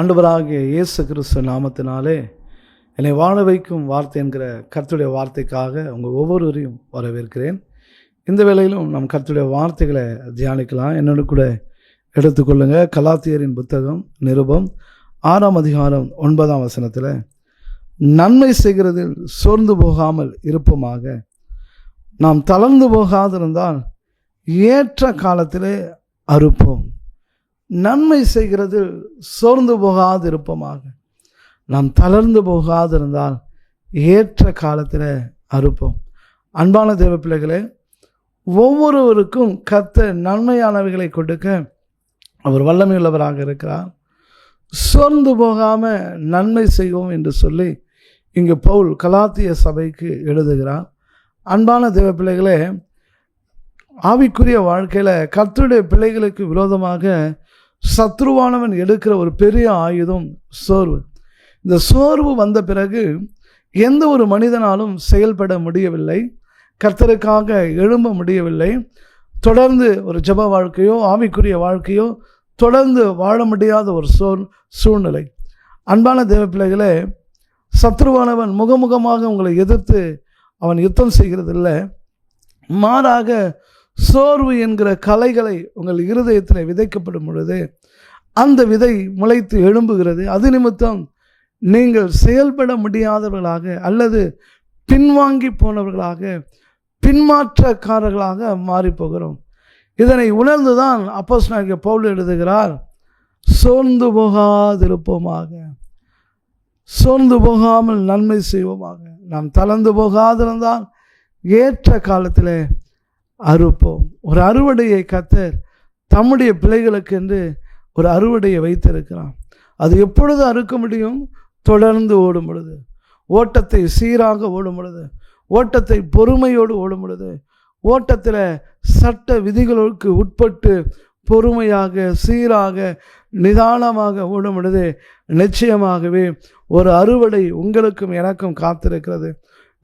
ஆண்டவராகிய இயேசு கிறிஸ்து நாமத்தினாலே என்னை வாழ வைக்கும் வார்த்தை என்கிற கர்த்தருடைய வார்த்தைக்காக உங்கள் ஒவ்வொருவரையும் வரவேற்கிறேன். இந்த வேளையிலும் நம் கருத்துடைய வார்த்தைகளை தியானிக்கலாம். என்னோட கூட எடுத்துக்கொள்ளுங்க. கலாத்தியரின் புத்தகம் நிருபம் ஆறாம் அதிகாரம் ஒன்பதாம் வசனத்தில் நன்மை செய்கிறதில் சோர்ந்து போகாமல் இருப்போமாக. நாம் தளர்ந்து போகாதிருந்தால் ஏற்ற காலத்திலே அறுப்போம். நன்மை செய்கிறதில் சோர்ந்து போகாது இருப்போமாக நாம் தளர்ந்து போகாதிருந்தால் ஏற்ற காலத்தில் அறுப்போம். அன்பான தேவ பிள்ளைகளே ஒவ்வொருவருக்கும் கத்த நன்மையானவைகளை கொடுக்க அவர் வல்லமையுள்ளவராக இருக்கிறார். சோர்ந்து போகாமல் நன்மை செய்வோம் என்று சொல்லி இங்கு பவுல் கலாத்திய சபைக்கு எழுதுகிறார். அன்பான தேவ பிள்ளைகளே ஆவிக்குரிய வாழ்க்கையில் கர்த்தருடைய பிள்ளைகளுக்கு விரோதமாக சத்ருவானவன் எடுக்கிற ஒரு பெரிய ஆயுதம் சோர்வு. இந்த சோர்வு வந்த பிறகு எந்த ஒரு மனிதனாலும் செயல்பட முடியவில்லை. கர்த்தருக்காக எழும்ப முடியவில்லை. தொடர்ந்து ஒரு ஜப வாழ்க்கையோ ஆவிக்குரிய வாழ்க்கையோ தொடர்ந்து வாழ முடியாத ஒரு சோர் சூழ்நிலை. அன்பான தேவ பிள்ளைகளே சத்ருவானவன் முகமுகமாக உங்களை எதிர்த்து அவன் யுத்தம் செய்கிறதில்லை. மாறாக சோர்வு என்கிற கலைகளை உங்கள் இருதயத்தில் விதைக்கப்படும் பொழுது அந்த விதை முளைத்து எழும்புகிறது. அது நிமித்தம் நீங்கள் செயல்பட முடியாதவர்களாக அல்லது பின்வாங்கி போனவர்களாக பின்மாற்றக்காரர்களாக மாறிப்போகிறோம். இதனை உணர்ந்துதான் அப்போஸ் நாயக பவுல் எழுதுகிறார் சோர்ந்து போகாதிருப்போமாக. சோர்ந்து போகாமல் நன்மை செய்வோமாக. நாம் தளர்ந்து போகாதிருந்தால் ஏற்ற காலத்தில் அறுப்போம். ஒரு அறுவடையை கத்தர் தம்முடைய பிள்ளைகளுக்கு என்று ஒரு அறுவடையை வைத்திருக்கிறான் அது எப்பொழுது அறுக்க முடியும்? தொடர்ந்து ஓடும் பொழுது. ஓட்டத்தை சீராக ஓடும் பொழுது. ஓட்டத்தை பொறுமையோடு ஓடும் பொழுது. ஓட்டத்தில் சட்ட விதிகளுக்கு உட்பட்டு பொறுமையாக சீராக நிதானமாக ஓடும் பொழுது நிச்சயமாகவே ஒரு அறுவடை உங்களுக்கும் எனக்கும் காத்திருக்கிறது.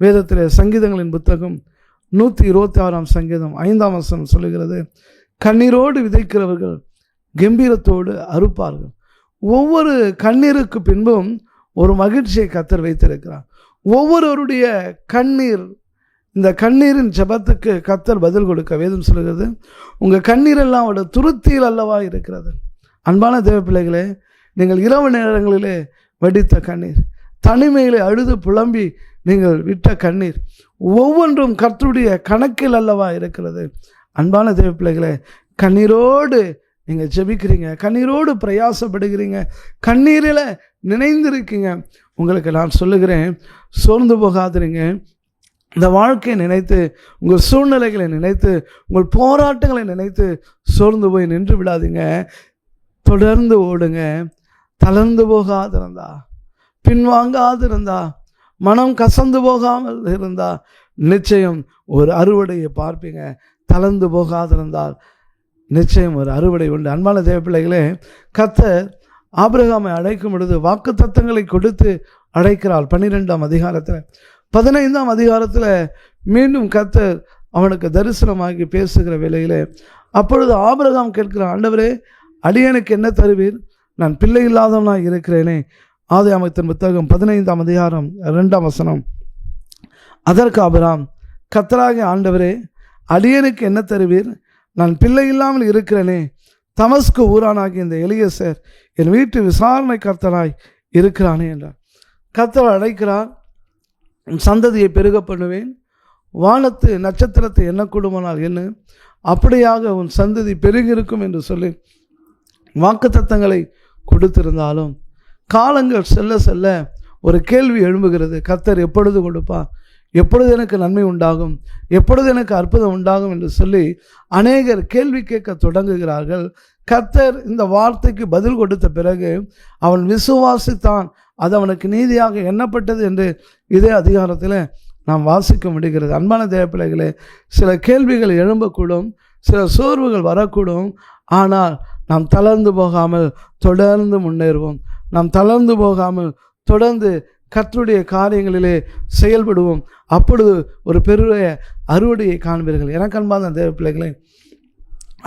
வேதத்தில் சங்கீதங்களின் புத்தகம் நூற்றி இருபத்தி ஆறாம் சங்கீதம் ஐந்தாம் வசனம் சொல்லுகிறது கண்ணீரோடு விதைக்கிறவர்கள் கம்பீரத்தோடு அறுப்பார்கள். ஒவ்வொரு கண்ணீருக்கு பின்பும் ஒரு மகிழ்ச்சியை கத்தர் வைத்திருக்கிறார். ஒவ்வொருவருடைய கண்ணீர் இந்த கண்ணீரின் ஜபத்துக்கு கத்தர் பதில் கொடுக்க வேதம் சொல்கிறது உங்கள் கண்ணீரெல்லாம் அவரோட துருத்தியில் அல்லவா இருக்கிறது? அன்பான தேவ பிள்ளைகளே நீங்கள் இரவு நேரங்களிலே வடித்த கண்ணீர் தனிமையிலே அழுது புலம்பி நீங்கள் விட்ட கண்ணீர் ஒவ்வொன்றும் கர்த்தருடைய கணக்கில் அல்லவா இருக்கிறது. அன்பான தேவப்பிள்ளைகளே கண்ணீரோடு நீங்கள் ஜெபிக்கிறீங்க. கண்ணீரோடு பிரயாசப்படுகிறீங்க. கண்ணீரில் நினைந்திருக்கீங்க. உங்களுக்கு நான் சொல்லுகிறேன் சோர்ந்து போகாதிருங்க. இந்த வாழ்க்கையை நினைத்து உங்கள் சூழ்நிலைகளை நினைத்து உங்கள் போராட்டங்களை நினைத்து சோர்ந்து போய் நின்று விடாதீங்க. தொடர்ந்து ஓடுங்க. தளர்ந்து போகாதிருந்தா பின்வாங்காதிருந்தா மனம் கசந்து போகாமல் இருந்தால் நிச்சயம் ஒரு அறுவடையை பார்ப்பீங்க. தளர்ந்து போகாதிருந்தால் நிச்சயம் ஒரு அறுவடை உண்டு. அன்பான தேவ பிள்ளைகளே கத்தர் ஆபிரகாமை அழைக்கும் பொழுது வாக்கு தத்தங்களை கொடுத்து அழைக்கிறாள் பன்னிரெண்டாம் அதிகாரத்தில் பதினைந்தாம் அதிகாரத்தில் மீண்டும் கத்தர் அவனுக்கு தரிசனமாகி பேசுகிற வேலையில் அப்பொழுது ஆபிரகாம் கேட்கிற ஆண்டவரே அடியனுக்கு என்ன தருவீர்? நான் பிள்ளை இல்லாதவனாக இருக்கிறேனே. ஆதி அமைத்தின் புத்தகம் பதினைந்தாம் அதிகாரம் ரெண்டாம் வசனம். அதற்கு அபராம் கத்தராகி ஆண்டவரே அடியனுக்கு என்ன தருவீர்? நான் பிள்ளை இல்லாமல் இருக்கிறேனே. தமஸ்கு ஊரானாகி இந்த எளியசர் என் வீட்டு விசாரணை கர்த்தனாய் இருக்கிறானே என்றார். கர்த்தர் அழைக்கிறார் சந்ததியை பெருக பண்ணுவேன். வானத்து நட்சத்திரத்தை என்ன குடும்பனால் என்ன? அப்படியாக உன் சந்ததி பெருகிருக்கும் என்று சொல்லி வாக்குத்தத்தங்களை கொடுத்திருந்தாலும் காலங்கள் செல்ல செல்ல ஒரு கேள்வி எழும்புகிறது. கர்த்தர் எப்பொழுது கொடுப்பார்? எப்பொழுது எனக்கு நன்மை உண்டாகும்? எப்பொழுது எனக்கு அற்புதம் உண்டாகும் என்று சொல்லி அநேகர் கேள்வி கேட்க தொடங்குகிறார்கள். கர்த்தர் இந்த வார்த்தைக்கு பதில் கொடுத்த பிறகு அவன் விசுவாசித்தான். அது அவனுக்கு நீதியாக எண்ணப்பட்டது என்று இதே அதிகாரத்தில் நாம் வாசிக்க முடிகிறது. அன்பான தேவப்பிள்ளைகளே சில கேள்விகள் எழும்பக்கூடும் சில சோர்வுகள் வரக்கூடும். ஆனால் நாம் தளர்ந்து போகாமல் தொடர்ந்து முன்னேறுவோம். நாம் தளர்ந்து போகாமல் தொடர்ந்து கர்த்தருடைய காரியங்களிலே செயல்படுவோம். அப்பொழுது ஒரு பெரிய அறுவடையை காண்பீர்கள். எனக்கு அன்பான தேவ பிள்ளைகளே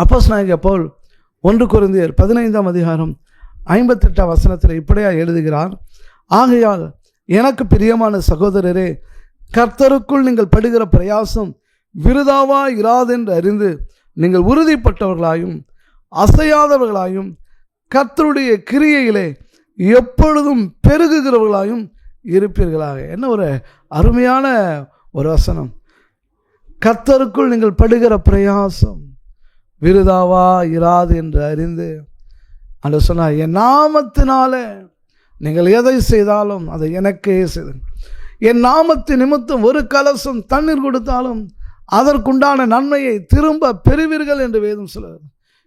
அப்போஸ் நாயக போல் ஒன்று குறைந்தியர் பதினைந்தாம் அதிகாரம் ஐம்பத்தெட்டாம் வசனத்தில் இப்படியாக எழுதுகிறார். ஆகையால் எனக்கு பிரியமான சகோதரரே கர்த்தருக்குள் நீங்கள் படுகிற பிரயாசம் விருதாவா இராதென்று அறிந்து நீங்கள் உறுதிப்பட்டவர்களாயும் அசையாதவர்களாயும் கர்த்தருடைய கிரியையிலே எப்பொழுதும் பெருகுகிறவர்களாயும் இருப்பீர்களாக. என்ன ஒரு அருமையான ஒரு வசனம். கத்தருக்குள் நீங்கள் படுகிற பிரயாசம் விருதாவா இராது என்று அறிந்து அந்த சொன்னார் என் நாமத்தினால நீங்கள் எதை செய்தாலும் அதை எனக்கே செய்து. என் நாமத்து நிமித்தம் ஒரு கலசம் தண்ணீர் கொடுத்தாலும் அதற்குண்டான நன்மையை திரும்ப பெறுவீர்கள் என்று வேதம் சொல்ல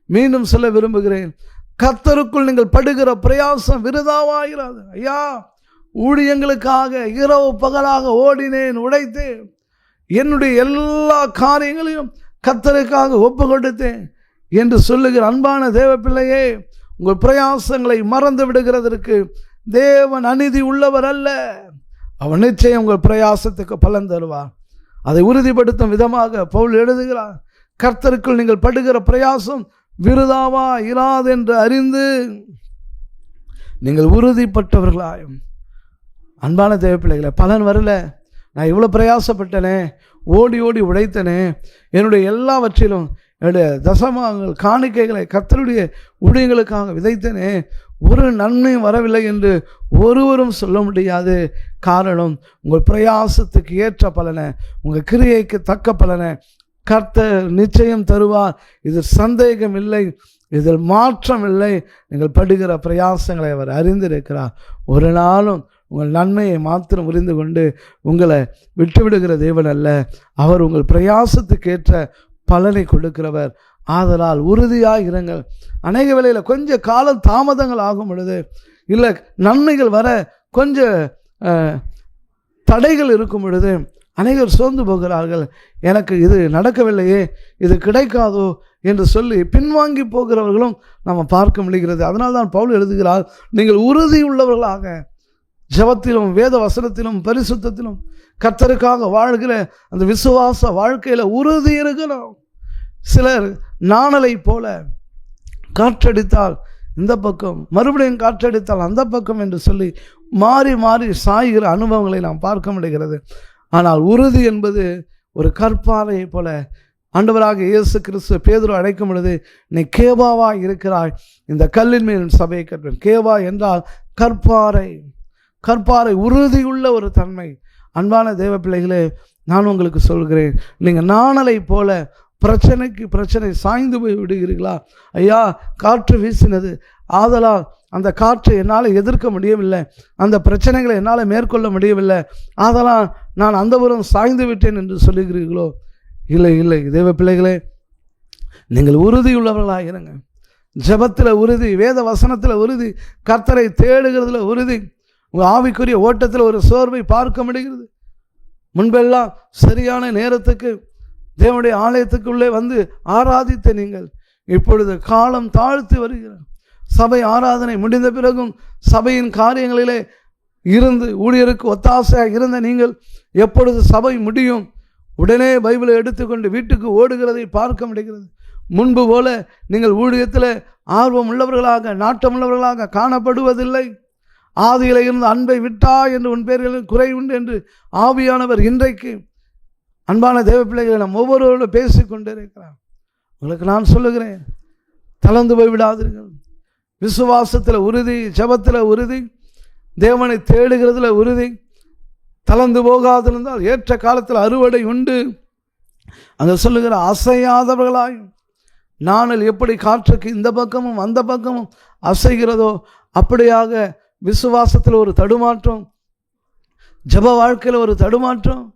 மீண்டும் சொல்ல விரும்புகிறேன் கர்த்தருக்குள் நீங்கள் படுகிற பிரயாசம் விருதாவாகிறது ஐயா ஊழியங்களுக்காக இரவு பகலாக ஓடினேன் உடைத்தேன் என்னுடைய எல்லா காரியங்களையும் கர்த்தருக்காக ஒப்பு கொடுத்தேன் என்று சொல்லுகிற அன்பான தேவ பிள்ளையே உங்கள் பிரயாசங்களை மறந்து விடுகிறதற்கு தேவன் அநீதி உள்ளவர் அல்ல. அவன் நிச்சயம் உங்கள் பிரயாசத்துக்கு பலன் தருவார். அதை உறுதிப்படுத்தும் விதமாக பவுல் எழுதுகிறார் கர்த்தருக்குள் நீங்கள் படுகிற பிரயாசம் விருதாவா இராதென்று அறிந்து நீங்கள் உறுதிப்பட்டவர்களாயும். அன்பான தேவைப்பிள்ளைகளை பலன் வரல. நான் இவ்வளோ பிரயாசப்பட்டனே ஓடி ஓடி உழைத்தனே என்னுடைய எல்லாவற்றிலும் என்னுடைய தசமாங்கள் காணிக்கைகளை கத்தருடைய ஊழியங்களுக்காக விதைத்தனே ஒரு நன்மையும் வரவில்லை என்று ஒருவரும் சொல்ல முடியாது. காரணம் உங்கள் பிரயாசத்துக்கு ஏற்ற பலனை உங்கள் கிரியைக்கு தக்க பலனை கர்த்தர் நிச்சயம் தருவார். இதில் சந்தேகம் இல்லை இதில் மாற்றம் இல்லை. நீங்கள் படுகிற பிரயாசங்களை அவர் அறிந்திருக்கிறார். ஒரு நாளும் உங்கள் நன்மையை மாத்திரம் புரிந்து கொண்டு உங்களை விட்டுவிடுகிற தேவன் அல்ல. அவர் உங்கள் பிரயாசத்துக்கேற்ற பலனை கொடுக்கிறவர். ஆதலால் உறுதியாக இருங்கள். அநேக வேளையில் கொஞ்சம் காலம் தாமதங்கள் ஆகும் பொழுது இல்லை நன்மைகள் வர கொஞ்சம் தடைகள் இருக்கும் பொழுது அநேகர் சோர்ந்து போகிறார்கள். எனக்கு இது நடக்கவில்லையே இது கிடைக்காதோ என்று சொல்லி பின்வாங்கி போகிறவர்களும் நம்ம பார்க்க முடிகிறது. அதனால் தான் பவுல் எழுதுகிறார் நீங்கள் உறுதி உள்ளவர்களாக ஜபத்திலும் வேத வசனத்திலும் பரிசுத்தத்திலும் கத்தருக்காக வாழ்கிற அந்த விசுவாச வாழ்க்கையில் உறுதி இருக்கிறோம். சிலர் நாணலை போல காற்றடித்தால் இந்த பக்கம் மறுபடியும் காற்றடித்தால் அந்த பக்கம் என்று சொல்லி மாறி மாறி சாய்கிற அனுபவங்களை நாம் பார்க்க முடிகிறது. ஆனால் உறுதி என்பது ஒரு கற்பாறையை போல. ஆண்டவராக இயேசு கிறிஸ்து பேதுரு அழைக்கும் பொழுது நீ கேபாவா இருக்கிறாய்? இந்த கல்லின் மேல் சபையை கட்டுவேன். கேவா என்றால் கற்பாறை. கற்பாறை உறுதியுள்ள ஒரு தன்மை. அன்பான தேவ பிள்ளைகளே நான் உங்களுக்கு சொல்கிறேன். நீங்கள் நாணலை போல பிரச்சனைக்கு பிரச்சனை சாய்ந்து போய் விடுகிறீர்களா? ஐயா காற்று வீசினது. ஆதலால் அந்த காற்றை என்னால் எதிர்க்க முடியவில்லை. அந்த பிரச்சனைகளை என்னால் மேற்கொள்ள முடியவில்லை. ஆதலால் நான் அந்த புறம் சாய்ந்து விட்டேன் என்று சொல்லுகிறீர்களோ? இல்லை இல்லை. தேவ பிள்ளைகளே நீங்கள் உறுதியுள்ளவர்களாக இருங்க. ஜெபத்தில் உறுதி வேத வசனத்தில் உறுதி கர்த்தரை தேடுகிறதுல உறுதி. உங்கள் ஆவிக்குரிய ஓட்டத்தில் ஒரு சோர்வை பார்க்க முடிகிறது. முன்பெல்லாம் சரியான நேரத்துக்கு தேவனுடைய ஆலயத்துக்குள்ளே வந்து ஆராதித்த நீங்கள். இப்பொழுது காலம் தாழ்த்து வருகிறார் சபை ஆராதனை முடிந்த பிறகும் சபையின் காரியங்களிலே இருந்து ஊழியருக்கு ஒத்தாசையாக இருந்த நீங்கள் எப்பொழுது சபை முடியும்? உடனே பைபிளை எடுத்துக்கொண்டு வீட்டுக்கு ஓடுகிறதை பார்க்க முடிகிறது. முன்பு போல நீங்கள் ஊழியத்தில் ஆர்வம் உள்ளவர்களாக நாட்டம் உள்ளவர்களாக காணப்படுவதில்லை. ஆதியில் இருந்து அன்பை விட்டா என்று உன் பேர்களில் குறை உண்டு என்று ஆவியானவர் இன்றைக்கு அன்பான தேவ பிள்ளைகளை நாம் ஒவ்வொருவரோடு பேசி கொண்டிருக்கிறார் உங்களுக்கு நான் சொல்லுகிறேன் தளர்ந்து போய் விடாதீர்கள். விசுவாசத்தில் உறுதி ஜெபத்தில் உறுதி தேவனை தேடுகிறதுல உறுதி தளர்ந்து போகாதிருந்தால் ஏற்ற காலத்தில் அறுவடை உண்டு. அங்கே சொல்லுகிற அசையாதவர்களாயும் நானல் எப்படி காற்றுக்கு இந்த பக்கமும் அந்த பக்கமும் அசைகிறதோ அப்படியாக விசுவாசத்தில் ஒரு தடுமாற்றம் ஜப வாழ்க்கையில் ஒரு தடுமாற்றம்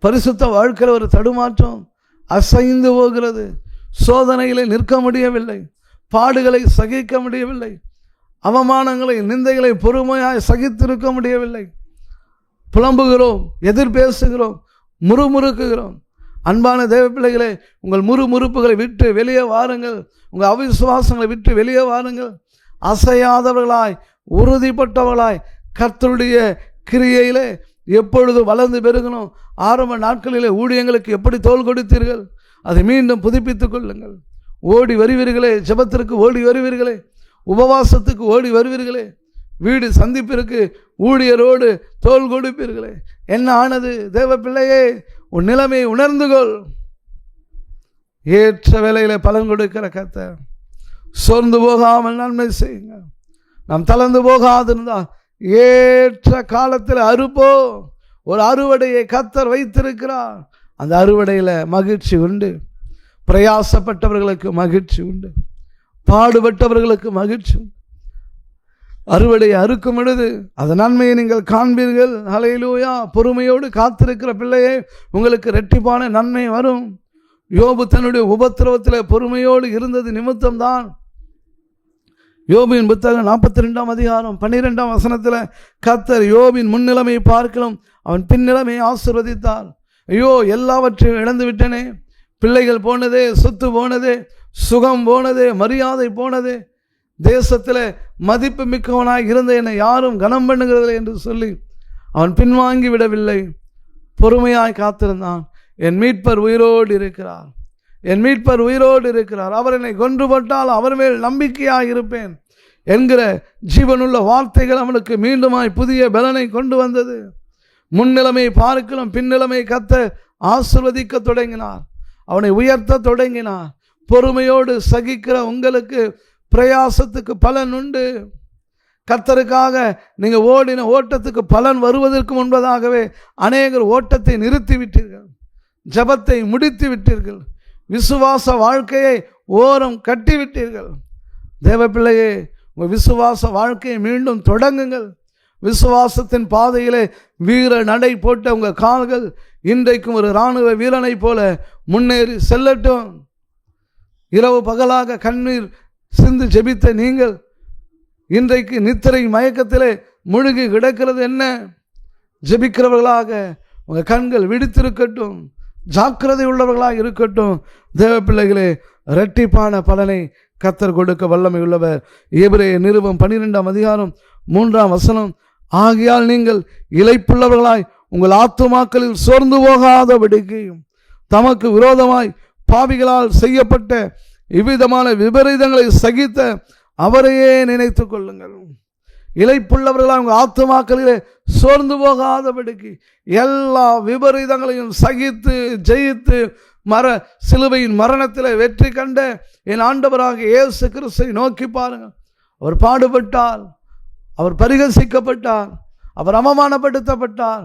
பரிசுத்த வாழ்க்கையில் ஒரு தடுமாற்றம் அசைந்து போகிறது. சோதனைகளை நிற்க முடியவில்லை. பாடுகளை சகிக்க முடியவில்லை. அவமானங்களை நிந்தைகளை பொறுமையாய் சகித்திருக்க முடியவில்லை. புலம்புகிறோம் எதிர் பேசுகிறோம் முறுமுறுக்குகிறோம். அன்பான தேவ பிள்ளைகளே உங்கள் முறுமுறுப்புகளை விட்டு வெளியே வாருங்கள். உங்கள் அவிசுவாசங்களை விட்டு வெளியே வாருங்கள். அசையாதவர்களாய் உறுதிப்பட்டவர்களாய் கர்த்தருடைய கிரியையிலே எப்பொழுது வளர்ந்து பெருகணும்? ஆரம்ப நாட்களிலே ஊழியங்களுக்கு எப்படி தோல் கொடுத்தீர்கள்? அதை மீண்டும் புதுப்பித்துக் கொள்ளுங்கள். ஓடி வருவீர்களே ஜபத்திற்கு ஓடி வருவீர்களே உபவாசத்துக்கு ஓடி வருவீர்களே வீடு சந்திப்பிற்கு ஊழியரோடு தோல் கொடுப்பீர்களே. என்ன ஆனது? தேவ பிள்ளையே உன் நிலைமை உணர்ந்துகொள் ஏற்ற வேலையில் பலன் கொடுக்கிற கத்தை சோர்ந்து போகாமல் நன்மை செய்யுங்க நாம் தளர்ந்து போகாதிருந்தால் ஏற்ற காலத்தில் அறுப்போ. ஒரு அறுவடையை கத்தர் வைத்திருக்கிறார். அந்த அறுவடையில் மகிழ்ச்சி உண்டு. பிரயாசப்பட்டவர்களுக்கு மகிழ்ச்சி உண்டு. பாடுபட்டவர்களுக்கு மகிழ்ச்சி உண்டு. அறுவடை அறுக்கும் பொழுது அது நன்மையை நீங்கள் காண்பீர்கள். அலையிலூயா பொறுமையோடு காத்திருக்கிற பிள்ளையே உங்களுக்கு ரெட்டிப்பான நன்மை வரும். யோபு தன்னுடைய உபத்திரவத்தில் பொறுமையோடு இருந்தது நிமித்தம்தான். யோபின் புத்தகம் நாற்பத்தி ரெண்டாம் அதிகாரம் பன்னிரெண்டாம் வசனத்தில் கத்தர் யோபின் முன்னிலைமையை பார்க்கலாம் அவன் பின்னிலைமையை ஆசிர்வதித்தார். ஐயோ எல்லாவற்றையும் இழந்து விட்டனே. பிள்ளைகள் போனதே சொத்து போனதே சுகம் போனதே மரியாதை போனதே. தேசத்தில் மதிப்பு மிக்கவனாய் இருந்த என்னை யாரும் கனம் பண்ணுகிறதில்லை என்று சொல்லி அவன் பின்வாங்கி விடவில்லை. பொறுமையாய் காத்திருந்தான். என் மீட்பர் உயிரோடு இருக்கிறார். என் மீட்பர் உயிரோடு இருக்கிறார். அவர் என்னை கொன்று போட்டால் அவர் மேல் நம்பிக்கையாக இருப்பேன் என்கிற ஜீவனுள்ள வார்த்தைகள் அவனுக்கு மீண்டுமாய் புதிய பலனை கொண்டு வந்தது. முன்னிலைமை பார்க்கலும் பின்னிலைமை கத்த ஆசிர்வதிக்க தொடங்கினார். அவனை உயர்த்த தொடங்கினார். பொறுமையோடு சகிக்கிற உங்களுக்கு பிரயாசத்துக்கு பலன் உண்டு. கத்தருக்காக நீங்கள் ஓடின ஓட்டத்துக்கு பலன் வருவதற்கு முன்பதாகவே அநேகர் ஓட்டத்தை நிறுத்தி விட்டீர்கள் ஜபத்தை முடித்து விட்டீர்கள் விசுவாச வாழ்க்கையை ஓரம் கட்டிவிட்டீர்கள். தேவப்பிள்ளையே உங்கள் விசுவாச வாழ்க்கையை மீண்டும் தொடங்குங்கள். விசுவாசத்தின் பாதையிலே வீர நடை போட்ட உங்கள் கால்கள் இன்றைக்கும் ஒரு இராணுவ வீரனைப் போல முன்னேறி செல்லட்டும். இரவு பகலாக கண்ணீர் சிந்து ஜெபித்த நீங்கள் இன்றைக்கு நித்திரை மயக்கத்திலே முழுகி கிடக்கிறது என்ன? ஜெபிக்கிறவர்களாக உங்கள் கண்கள் விடுத்திருக்கட்டும் ஜாக்கிரதை உள்ளவர்களாக இருக்கட்டும். தேவ பிள்ளைகளே இரட்டிப்பான பலனை கத்தர் கொடுக்க வல்லமை உள்ளவர் ஏபிரே நிருபம் பன்னிரெண்டாம் அதிகாரம் மூன்றாம் வசனம். ஆகையால் நீங்கள் இலைப்புள்ளவர்களாய் உங்கள் ஆத்துமாக்களில் சோர்ந்து போகாதபடிக்கையும் தமக்கு விரோதமாய் பாவிகளால் செய்யப்பட்ட இவ்விதமான விபரீதங்களை சகித்த அவரையே நினைத்து கொள்ளுங்கள். இழைப்புள்ளவர்கள் உங்கள் ஆத்துமாக்களிலே சோர்ந்து போகாதபடிக்கு எல்லா விபரீதங்களையும் சகித்து ஜெயித்து மர சிலுவையின் மரணத்தில் வெற்றி கண்ட என் ஆண்டவராக இயேசு கிறிஸ்தை நோக்கி பாருங்கள். அவர் பாடுபட்டார் அவர் பரிகசிக்கப்பட்டார் அவர் அவமானப்படுத்தப்பட்டார்.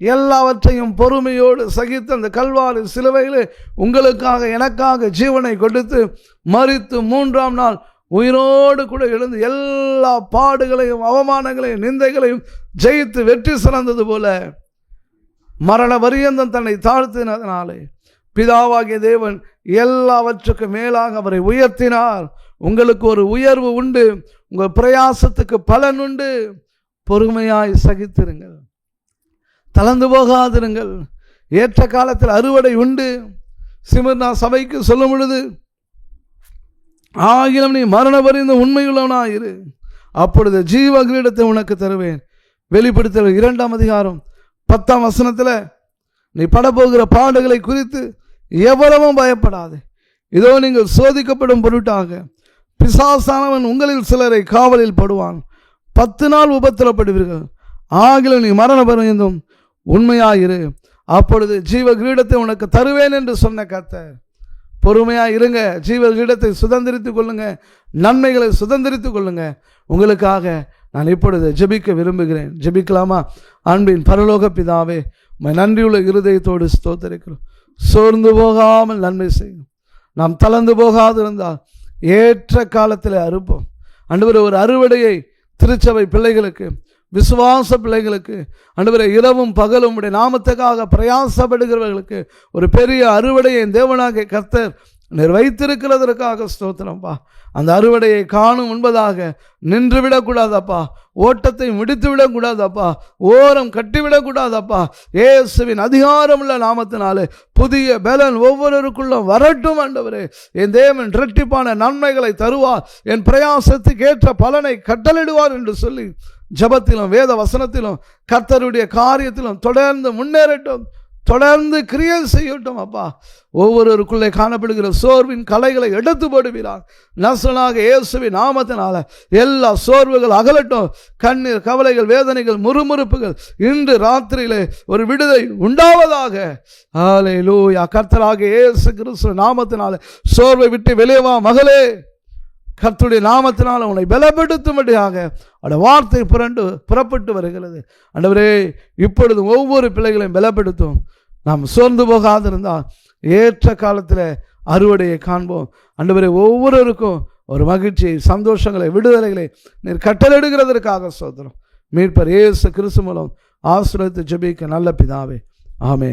எல்லாவற்றையும் பொறுமையோடு சகித்து அந்த கல்வாறு சிலுவையில் உங்களுக்காக எனக்காக ஜீவனை கொடுத்து மறித்து மூன்றாம் நாள் உயிரோடு கூட எழுந்து எல்லா பாடுகளையும் அவமானங்களையும் நிந்தைகளையும் ஜெயித்து வெற்றி சிறந்தது போல மரண பரியந்தம் தன்னை தாழ்த்தினதனாலே பிதாவாகிய தேவன் எல்லாவற்றுக்கும் மேலாக அவரை உயர்த்தினார். உங்களுக்கு ஒரு உயர்வு உண்டு உங்கள் பிரயாசத்துக்கு பலன் உண்டு. பொறுமையாய் சகித்திருங்கள். தளர்ந்து போகாதிருங்கள். ஏற்ற காலத்தில் அறுவடை உண்டு. சிமர்னா சபைக்கு சொல்லும் பொழுது ஆகிலும் நீ மரண பரிந்த உண்மையுள்ளவனாயிரு. அப்பொழுது ஜீவ கிரீடத்தை உனக்கு தருவேன். வெளிப்படுத்தல் இரண்டாம் அதிகாரம் பத்தாம் வசனத்தில் நீ படப்போகிற பாடுகளை குறித்து எவ்வளவும் பயப்படாது. இதோ நீங்கள் சோதிக்கப்படும் பொருட்டாக பிசாசானவன் உங்களில் சிலரை காவலில் படுவான். பத்து நாள் உபத்திரப்படுவீர்கள். ஆகிலும் நீ மரண பரிந்தும் உண்மையாயிரு. அப்பொழுது ஜீவ கிரீடத்தை உனக்கு தருவேன் என்று சொன்ன கத்தை பொறுமையாக இருங்க. ஜீவ கிரீடத்தை சுதந்திரித்துக் கொள்ளுங்க. நன்மைகளை சுதந்திரித்து கொள்ளுங்க. உங்களுக்காக நான் இப்பொழுது ஜெபிக்க விரும்புகிறேன். ஜெபிக்கலாமா? அன்பின் பரலோக பிதாவே நன்றியுள்ள இருதயத்தோடு ஸ்தோத்தரிக்கிறோம். சோர்ந்து போகாமல் நன்மை செய்யும். நாம் தளர்ந்து போகாதிருந்தால் ஏற்ற காலத்தில் அறுப்போம். அன்று ஒரு அறுவடையை திருச்சபை பிள்ளைகளுக்கு விசுவாச பிள்ளைகளுக்கு அன்றுவரை இரவும் பகலும் உடைய நாமத்துக்காக பிரயாசப்படுகிறவர்களுக்கு ஒரு பெரிய அறுவடையை தேவனாக கர்த்தர் நிர்வகித்திருக்கிறதற்காக ஸ்தோத்திரம்ப்பா அந்த அறுவடையை காணும் முன்பதாக நின்று விடக்கூடாதப்பா. ஓட்டத்தை முடித்து விடக்கூடாதப்பா. ஓரம் கட்டிவிடக்கூடாதப்பா இயேசுவின் அதிகாரமுள்ள நாமத்தினாலே புதிய பலன் ஒவ்வொருவருக்குள்ளும் வரட்டும் ஆண்டவரே. என் தேவன் இரட்டிப்பான நன்மைகளை தருவார். என் பிரயாசத்துக்கு ஏற்ற பலனை கட்டளிடுவார் என்று சொல்லி ஜபத்திலும் வேத வசனத்திலும் கர்த்தருடைய காரியத்திலும் தொடர்ந்து முன்னேறட்டும். தொடர்ந்து கிரியல் செய்யட்டும் அப்பா. ஒவ்வொருவருக்குள்ளே காணப்படுகிற சோர்வின் கலைகளை எடுத்து போடுவீராக நசனாக இயேசுவின் நாமத்தினால எல்லா சோர்வுகள் அகலட்டும். கண்ணீர் கவலைகள் வேதனைகள் முறுமுறுப்புகள் இன்று ராத்திரியிலே ஒரு விடுதலை உண்டாவதாக. ஆலை லூயா கர்த்தராக இயேசு கிறிஸ்து நாமத்தினால சோர்வை விட்டு வெளியவா மகளே. கர்த்துடைய நாமத்தினால் உன்னை பலப்படுத்தும்படியாக அந்த வார்த்தை புரண்டு புறப்பட்டு வருகிறது. அண்டவரே இப்பொழுது ஒவ்வொரு பிள்ளைகளையும் பலப்படுத்தும். நாம் சோர்ந்து போகாதிருந்தால் ஏற்ற காலத்தில் அறுவடையை காண்போம். அன்றுவரை ஒவ்வொருவருக்கும் ஒரு மகிழ்ச்சி சந்தோஷங்களை விடுதலைகளை நீர் கட்டளையிடுகிறதற்காக சோதனம். மீட்பர் ஏசு கிறிஸ்து மூலம் ஆசிரியத்து ஜபிக்க நல்ல பிதாவே. ஆமே